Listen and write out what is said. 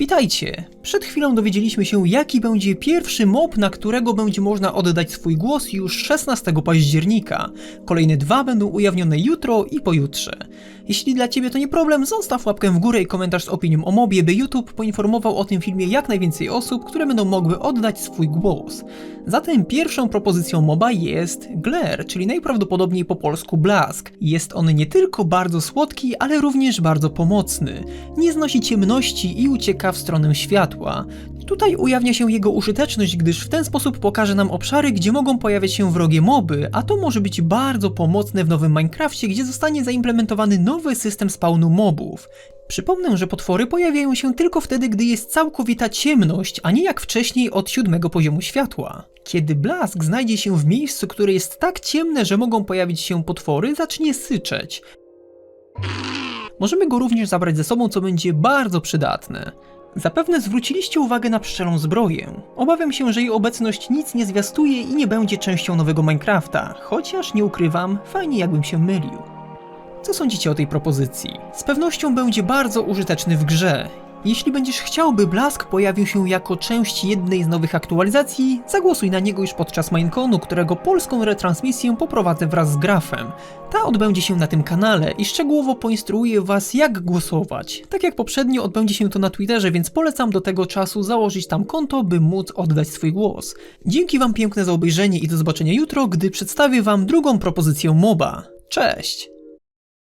Witajcie! Przed chwilą dowiedzieliśmy się, jaki będzie pierwszy mob, na którego będzie można oddać swój głos już 16 października. Kolejne dwa będą ujawnione jutro i pojutrze. Jeśli dla Ciebie to nie problem, zostaw łapkę w górę i komentarz z opinią o mobie, by YouTube poinformował o tym filmie jak najwięcej osób, które będą mogły oddać swój głos. Zatem pierwszą propozycją moba jest Glare, czyli najprawdopodobniej po polsku blask. Jest on nie tylko bardzo słodki, ale również bardzo pomocny. Nie znosi ciemności i ucieka w stronę światła. Tutaj ujawnia się jego użyteczność, gdyż w ten sposób pokaże nam obszary, gdzie mogą pojawiać się wrogie moby, a to może być bardzo pomocne w nowym Minecrafcie, gdzie zostanie zaimplementowany nowy system spawnu mobów. Przypomnę, że potwory pojawiają się tylko wtedy, gdy jest całkowita ciemność, a nie jak wcześniej od siódmego poziomu światła. Kiedy blask znajdzie się w miejscu, które jest tak ciemne, że mogą pojawić się potwory, zacznie syczeć. Możemy go również zabrać ze sobą, co będzie bardzo przydatne. Zapewne zwróciliście uwagę na pszczelą zbroję. Obawiam się, że jej obecność nic nie zwiastuje i nie będzie częścią nowego Minecrafta, chociaż nie ukrywam, fajnie jakbym się mylił. Co sądzicie o tej propozycji? Z pewnością będzie bardzo użyteczny w grze. Jeśli będziesz chciał, by Blask pojawił się jako część jednej z nowych aktualizacji, zagłosuj na niego już podczas Mineconu, którego polską retransmisję poprowadzę wraz z Grafem. Ta odbędzie się na tym kanale i szczegółowo poinstruuję Was, jak głosować. Tak jak poprzednio odbędzie się to na Twitterze, więc polecam do tego czasu założyć tam konto, by móc oddać swój głos. Dzięki Wam piękne za obejrzenie i do zobaczenia jutro, gdy przedstawię Wam drugą propozycję MOBA. Cześć!